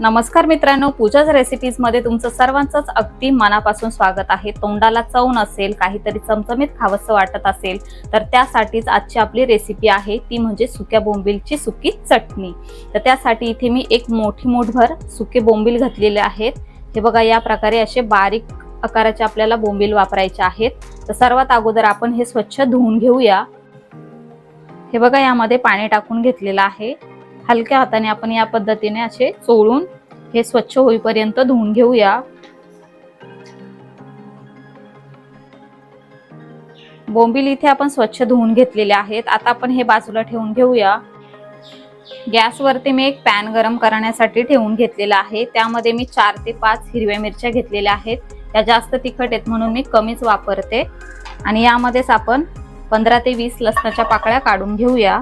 नमस्कार मित्रांनो पूजाच रेसिपीजमध्ये तुमचं सर्वांचंच अगदी मनापासून स्वागत आहे. तोंडाला चव नसेल काहीतरी चमचमीत खावंसं वाटत असेल तर त्यासाठीच आजची आपली रेसिपी आहे. ती म्हणजे सुक्या बोंबिलची सुकी चटणी. तर त्यासाठी इथे मी एक मोठी मोठभर सुके बोंबील घातलेले आहेत. हे बघा या प्रकारे असे बारीक आकाराचे आपल्याला बोंबील वापरायचे आहेत. तर सर्वात अगोदर आपण हे स्वच्छ धुवून घेऊया. हे बघा यामध्ये पाणी टाकून घेतलेलं आहे. हलक्या हाताने आपण या पद्धतीने असे चोळून हे स्वच्छ होईपर्यंत धुवून घेऊया. बोंबील इथे आपण स्वच्छ धुवून घेतलेले आहेत. आता आपण हे बाजूला ठेवून घेऊया. गॅसवरती मी एक पॅन गरम करण्यासाठी ठेवून घेतलेला आहे. त्यामध्ये मी चार ते पाच हिरव्या मिरच्या घेतलेल्या आहेत. त्या जास्त तिखट आहेत म्हणून मी कमीच वापरते. आणि यामध्येच आपण पंधरा ते वीस लसणाच्या पाकळ्या काढून घेऊया.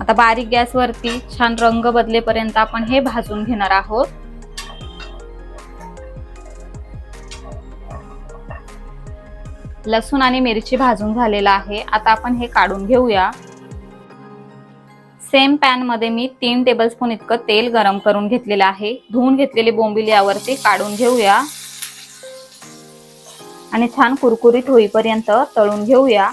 आता बारीक गॅसवरती छान रंग बदलेपर्यंत आपण हे भाजून घेणार आहोत. लसूण आणि मिरची भाजून झालेला आहे. आता आपण हे काढून घेऊया. सेम पॅनमध्ये मी तीन टेबलस्पून इतकं तेल गरम करून घेतलेलं आहे. धुवून घेतलेली बोंबिल यावरती काढून घेऊया. आणि छान कुरकुरीत होईपर्यंत तळून घेऊया.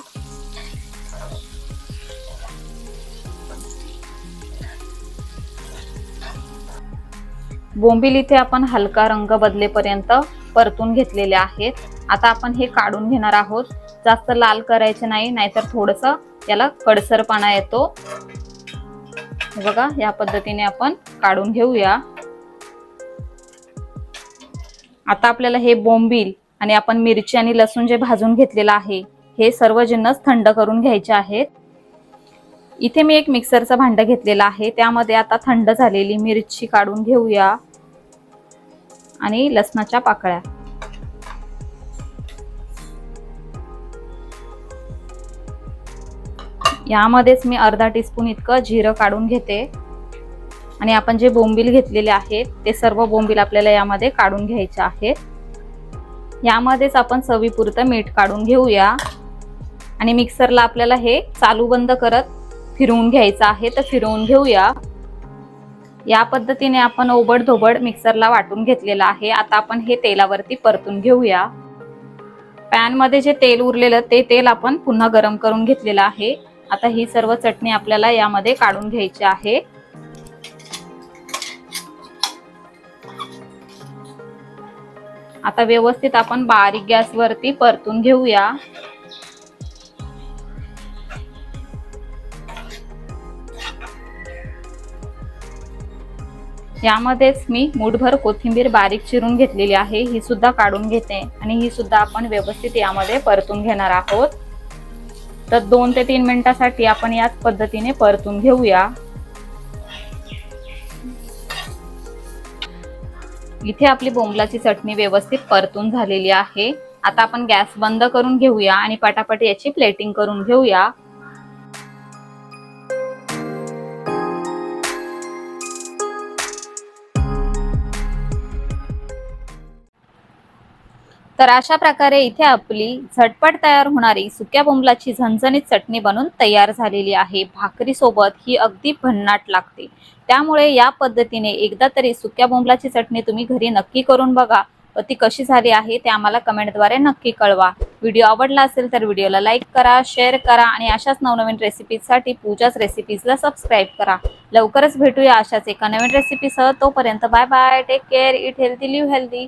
बोंबील इथे आपण हलका रंग बदलेपर्यंत परतून घेतलेले आहेत. आता आपण हे काढून घेणार आहोत. जास्त लाल करायचे नाही नाहीतर थोडस याला कडसरपणा येतो. बघा या पद्धतीने आपण काढून घेऊया. आता आपल्याला हे बोंबील आणि आपण मिरची आणि लसूण जे भाजून घेतलेलं आहे हे सर्व जिन्नस थंड करून घ्यायचे आहेत. इथे मी एक मिक्सरचं भांडं घेतलेलं आहे. त्यामध्ये आता थंड झालेली मिरची काढून घेऊया. आणि लसणाच्या पाकळ्या. यामध्येच मी अर्धा टीस्पून इतकं जिरं काढून घेते. आणि आपण जे बोंबील घेतलेले आहेत ते सर्व बोंबील आपल्याला यामध्ये काढून घ्यायचे आहेत. यामध्येच आपण चवीपुरतं मीठ काढून घेऊया. आणि मिक्सरला आपल्याला हे चालू बंद करत फिरवून घ्यायचं आहे तर फिरवून घेऊया. या पद्धतीने आपण ओबड धोबड मिक्सरला वाटून घेतलेलं आहे. आता आपण हे तेलावरती परतून घेऊया. पॅनमध्ये जे तेल उरलेलं ते तेल आपण पुन्हा गरम करून घेतलेलं आहे. आता ही सर्व चटणी आपल्याला यामध्ये काढून घ्यायची आहे. आता व्यवस्थित आपण बारीक गॅसवरती परतून घेऊया. यामध्येच मी मूठभर कोथिंबीर बारीक चिरून घेतलेली आहे. ही सुद्धा काढून घेते आणि ही सुद्धा आपण व्यवस्थित यामध्ये परतून घेणार आहोत. तर दोन ते तीन मिनिटासाठी आपण याच पद्धतीने परतून घेऊया. इथे आपली बोंबलाची चटणी व्यवस्थित परतून झालेली आहे. आता आपण गॅस बंद करून घेऊया आणि पटापट याची प्लेटिंग करून घेऊया. तर अशा प्रकारे इथे आपली झटपट तयार होणारी सुक्या बोंबलाची झणझणीत चटणी बनून तयार झालेली आहे. भाकरी सोबत ही अगदी भन्नाट लागते. त्यामुळे या पद्धतीने एकदा तरी सुक्या बोंबलाची चटणी तुम्ही घरी नक्की करून बघा. व ती कशी झाली आहे ते आम्हाला कमेंटद्वारे नक्की कळवा. व्हिडिओ आवडला असेल तर व्हिडिओला लाईक करा शेअर करा आणि अशाच नवनवीन रेसिपीजसाठी पूजाच रेसिपीजला सबस्क्राईब करा. लवकरच भेटूया अशाच एका नवीन रेसिपीसह. तोपर्यंत bye bye take care eat healthy live healthy.